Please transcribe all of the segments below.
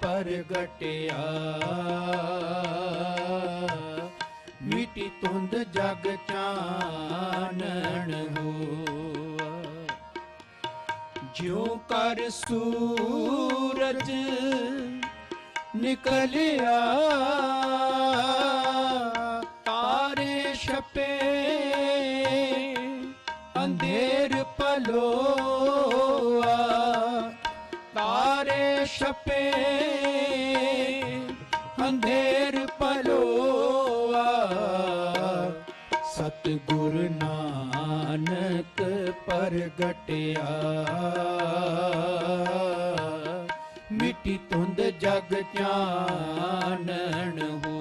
ਪ੍ਰਗਟਿਆ। ਮਿੱਟੀ ਤੁੰਦ ਜਗ ਚਾਨਣ ਹੋਆ। ਜਿਉ ਕਰ ਸੂਰਜ ਨਿਕਲਿਆ ਤਾਰੇ ਛਪੇ ਅੰਧੇਰ ਪਲੋਆ। ਛਪੇ ਅੰਧੇਰ ਪਲੋਆ ਸਤਿਗੁਰ ਨਾਨਕ ਪ੍ਰਗਟਿਆ। ਮਿੱਟੀ ਤੁੰਦ ਜਗ ਚਾਨਣ ਹੋਆ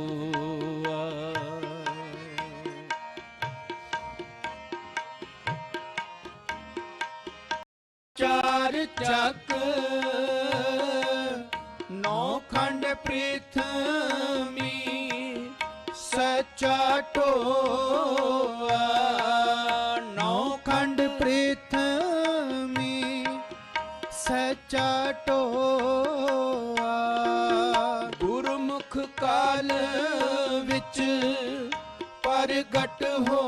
ਨੌ ਖੰਡ ਪ੍ਰਿਥਮੀ, ਸਚਾ ਟੋਆ ਨੌ ਖੰਡ ਪ੍ਰਿਥਮੀ, ਸਚਾ ਟੋਆ ਗੁਰਮੁਖ ਕਾਲ ਵਿੱਚ ਪ੍ਰਗਟ ਹੋ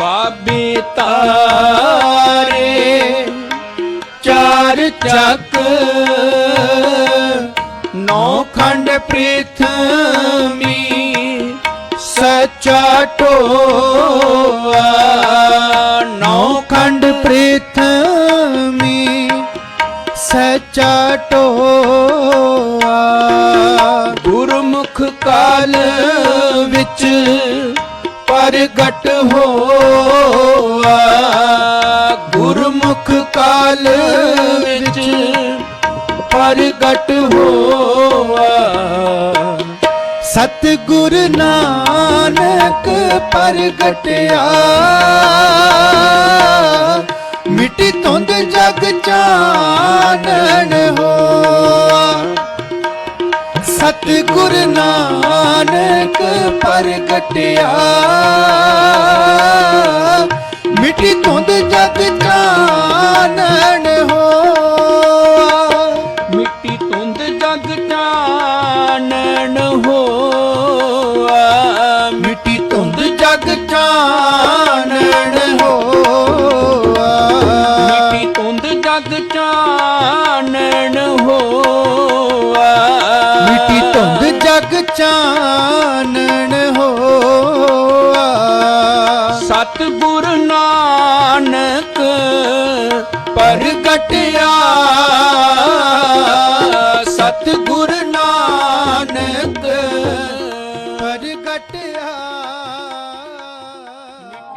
ਬਾਬੇ ਤਾਰੇ, ਚਾਰ ਚੱਕ, ਨੌ ਖੰਡ ਪ੍ਰਿਥਮੀ, ਸਚਾ ਟੋਆ ਨੌ ਖੰਡ ਪ੍ਰਿਥਮੀ, ਸਚਾ ਟੋਆ ਗੁਰਮੁਖ ਕਾਲ ਵਿੱਚ ਪ੍ਰਗਟ ਹੋਆ। ਗੁਰਮੁਖ ਕਾਲ ਵਿੱਚ ਪ੍ਰਗਟ ਹੋਆ। ਸਤਿਗੁਰ ਨਾਨਕ ਪ੍ਰਗਟਿਆ ਮਿੱਟੀ ਤੁੰਦ ਜਗ ਚਾਨਣ ਹੋਆ ਸਤਿਗੁਰ ਨਾਨਕ ਪ੍ਰਗਟਿਆ। ਮਿਟੀ ਧੁੰਦ ਜਗ ਚਾਨਣ ਸਤਿਗੁਰ ਨਾਨਕ ਪ੍ਰਗਟਿਆ ਸਤਿਗੁਰ ਨਾਨਕ ਪ੍ਰਗਟਿਆ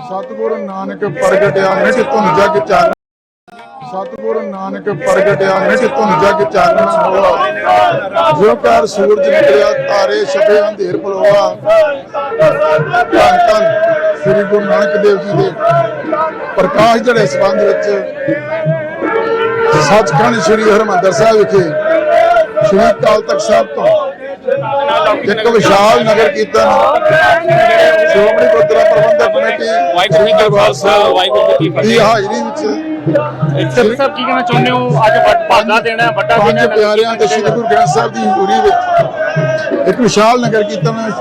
ਸਤਿਗੁਰ ਨਾਨਕ ਪ੍ਰਗਟਿਆ ਮਿਟ ਤੁਮ ਜਗ ਚਾਨ ਸਤਿਗੁਰੂ ਨਾਨਕ ਪ੍ਰਗਟਿਆ ਮਿਟ ਧੁਨ ਜਗ ਚਾਨਣ ਹੋਆ। ਜੋ ਕਰ ਸੂਰਜ ਨਿਕਲਿਆ, ਤਾਰੇ ਛਪੇ ਅੰਧੇਰ ਪਲੋਆ ਧੰਨ ਧੰਨ। ਸ੍ਰੀ ਗੁਰੂ ਨਾਨਕ ਦੇਵ ਜੀ ਦੇ ਪ੍ਰਕਾਸ਼ ਜਿਹੜੇ ਸੰਬੰਧ ਵਿੱਚ ਸੱਚਖੰਡ ਸ੍ਰੀ ਹਰਿਮੰਦਰ ਸਾਹਿਬ ਵਿਖੇ ਸ੍ਰੀ ਅਕਾਲ ਤਖਤ ਸਾਹਿਬ ਤੋਂ ਇੱਕ ਵਿਸ਼ਾਲ ਨਗਰ ਕੀਰਤਨ ਸ਼੍ਰੋਮਣੀ ਗੁਰਦੁਆਰਾ ਪ੍ਰਬੰਧਕ ਕਮੇਟੀ ਵਾਹਿਗੁਰੂ ਜੀ ਕਾ ਖਾਲਸਾ ਵਾਹਿਗੁਰੂ ਜੀ ਕੀ ਦੀ ਹਾਜ਼ਰੀ ਵਿੱਚ ਸਰ ਸਾਹਿਬ ਕੀ ਕਹਿਣਾ ਚਾਹੁੰਦੇ ਹੋ ਅੱਜ ਵੱਡ- ਭਾਗਾ ਦੇਣਾ ਹੈ, ਵੱਡਾ ਪੰਜ ਦੇਣਾ ਹੈ। ਪਿਆਰਿਆਂ ਤੇ ਸ੍ਰੀ ਗੁਰੂ ਗ੍ਰੰਥ ਸਾਹਿਬ ਦੀ ਹਜ਼ੂਰੀ ਵਿੱਚ ਇੱਕ ਵਿਸ਼ਾਲ ਨਗਰ ਕੀਰਤਨ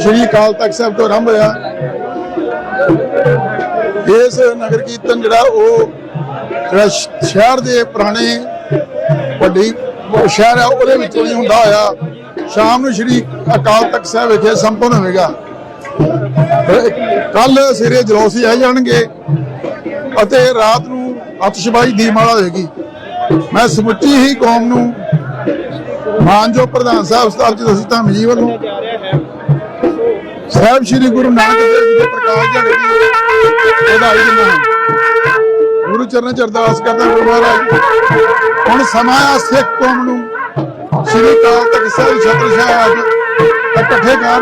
ਸ੍ਰੀ ਅਕਾਲ ਤਖਤ ਸਾਹਿਬ ਤੋਂ ਆਰੰਭ ਹੋਇਆ ਇਸ ਨਗਰ ਕੀਰਤਨ ਜਿਹੜਾ ਉਹ ਜਿਹੜਾ ਸ਼ਹਿਰ ਦੇ ਪੁਰਾਣੇ ਵੱਡੀ ਸ਼ਹਿਰ ਹੈ ਉਹਦੇ ਵਿੱਚੋਂ ਹੀ ਹੁੰਦਾ ਹੋਇਆ। ਸ਼ਾਮ ਨੂੰ ਸ੍ਰੀ ਅਕਾਲ ਤਖਤ ਸਾਹਿਬ ਵਿਖੇ ਸੰਪੰਨ ਹੋਵੇਗਾ। ਕੱਲ ਸਵੇਰੇ ਜਲੌਸੀ ਆ ਜਾਣਗੇ ਅਤੇ ਰਾਤ ਨੂੰ ਅੱਤਸ਼ਬਾਹੀ ਦੀ ਮਾਲਾ ਹੋਏਗੀ ਮੈਂ ਸਮੁੱਚੀ ਹੀ ਕੌਮ ਨੂੰ ਮਾਨਜੋ ਪ੍ਰਧਾਨ ਸਾਹਿਬ ਸਤਾਬ ਜੀ ਦਸੀ ਧੰਮ ਮਜੀਵਨ ਨੂੰ ਸਾਹਿਬ ਸ੍ਰੀ ਗੁਰੂ ਨਾਨਕ ਦੇਵ ਜੀ ਦੇ ਪ੍ਰਕਾਸ਼ ਦਿਹਾੜੇ ਦੀ ਵਧਾਈ ਦਿੰਦਾ ਹਾਂ ਗੁਰੂ ਚਰਨ ਚ ਅਰਦਾਸ ਕਰਦਾ ਗੁਰੂ ਮਹਾਰਾਜ ਹੁਣ ਸਮਾਂ ਆ ਸਿੱਖ ਕੌਮ ਨੂੰ। ਸ੍ਰੀ ਅਕਾਲ ਤਖਤ ਸਾਹਿਬ ਛਤਰ ਸਾਹਿਬ ਇਕੱਠੇ ਕਰ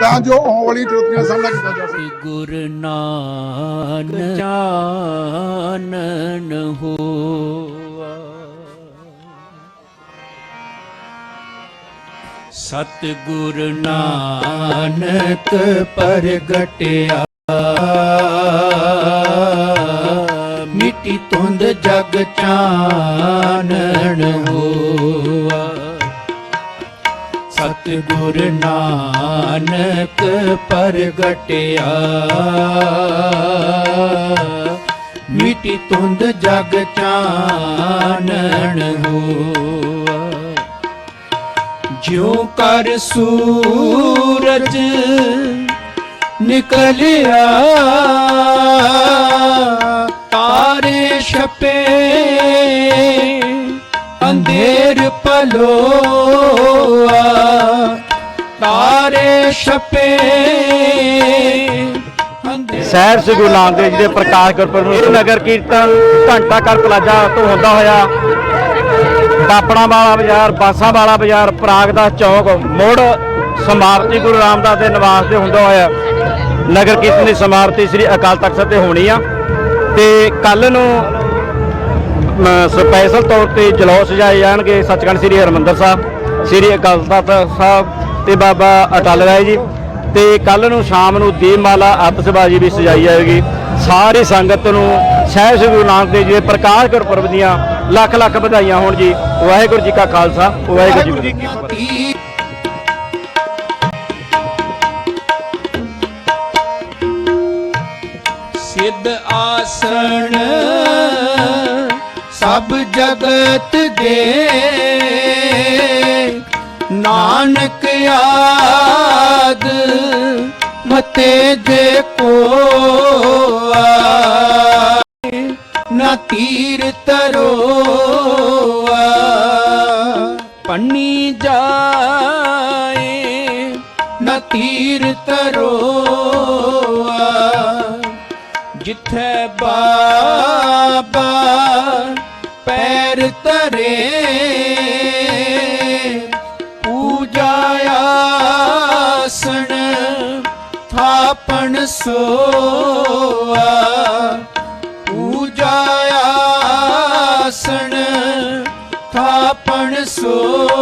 ਤਾਂ ਜੋ ਆਉਣ ਵਾਲੀ ਚੁਣੌਤੀਆਂ ਦਾ ਸਾਹਮਣਾ ਕੀਤਾ ਜਾ ਸਕੇ। ਗੁਰ ਨਾਨਕ ਚਾਨਣ ਹੋਆ ਸਤ ਗੁਰ ਨਾਨਕ ਪ੍ਰਗਟਿਆ। ਮਿੱਟੀ ਤੁੰਦ ਜਗ ਚਾਨਣ ਹੋਆ। ਸਤਿਗੁਰ ਨਾਨਕ ਪ੍ਰਗਟਿਆ। ਮਿੱਟੀ ਤੁੰਦ ਜਗ ਚਾਨਣ ਹੋਆ। ਜਿਉ ਕਰ ਸੂਰਜ ਨਿਕਲਿਆ ਤਾਰੇ ਛਪੇ ਅੰਧੇਰ ਪਲੋਆ ਤਾਰੇ ਛਪੇ ਸਹਿਬ ਸ੍ਰੀ ਗੁਰੂ ਨਾਨਕ ਦੇਵ ਜੀ ਦੇ ਪ੍ਰਕਾਸ਼ ਗੁਰਪੁਰਬ ਨੂੰ ਨਗਰ ਕੀਰਤਨ ਘੰਟਾ ਘਰ ਪਲਾਜ਼ਾ ਤੋਂ ਹੁੰਦਾ ਹੋਇਆ ਪਾਪੜਾ ਵਾਲਾ ਬਾਜ਼ਾਰ, ਬਾਸਾ ਵਾਲਾ ਬਾਜ਼ਾਰ ਪ੍ਰਾਗਦਾ ਚੌਕ, ਮੋੜ ਸਮਾਰਤੀ ਗੁਰੂ ਰਾਮਦਾਸ ਦੇ ਨਿਵਾਸ ਤੇ ਹੁੰਦਾ ਹੋਇਆ ਨਗਰ ਕੀਰਤਨ ਦੀ ਸਮਾਰਤੀ ਸ੍ਰੀ ਅਕਾਲ ਤਖਤ ਸਾਹਿਬ ਤੇ ਹੋਣੀ ਆ। ਤੇ ਕੱਲ ਨੂੰ ਸਪੈਸ਼ਲ ਤੌਰ ਤੇ ਜਲੌਸ ਸਜਾਏ ਜਾਣਗੇ ਸੱਚਖੰਡ ਸ੍ਰੀ ਹਰਿਮੰਦਰ ਸਾਹਿਬ, ਸ੍ਰੀ ਅਕਾਲ ਤਖਤ ਸਾਹਿਬ ਤੇ ਬਾਬਾ ਅਟਲ ਰਾਏ ਜੀ। ਤੇ ਕੱਲ ਨੂੰ ਸ਼ਾਮ ਨੂੰ ਦੀਪਮਾਲਾ ਆਤਿਸ਼ਬਾਜ਼ੀ ਵੀ ਸਜਾਈ ਜਾਏਗੀ। ਸਾਰੀ ਸੰਗਤ ਨੂੰ ਸਹਿਬ ਸ੍ਰੀ ਗੁਰੂ ਨਾਨਕ ਦੇਵ ਜੀ ਦੇ ਪ੍ਰਕਾਸ਼ ਗੁਰਪੁਰਬ ਦੀਆਂ ਲੱਖ ਲੱਖ ਵਧਾਈਆਂ ਹੋਣ ਜੀ। ਵਾਹਿਗੁਰੂ ਜੀ ਕਾ ਖਾਲਸਾ ਵਾਹਿਗੁਰੂ ਜੀ ਕੀ ਫਤਿਹ। ਸਿੱਧ ਆਸਣ ਸਭ ਜਗਤ ਦੇ ਨਾਨਕ ਆਦ ਮਤੇ ਦੇ ਕੋ ਨਾ ਤੀਰ ਤਰੋਆ ਪੰਨੀ ਜਾਏ ਨਾ ਤੀਰ ਤਰੋਆ ਜਿੱਥੇ ਬਾਬਾ ਪੈਰ ਧਰੇ ਪੂਜਾਇਆ ਆਸਣ ਥਾਪਣ ਸੋਆ ਆਸਣ ਥਾਪਣ ਸੋਆ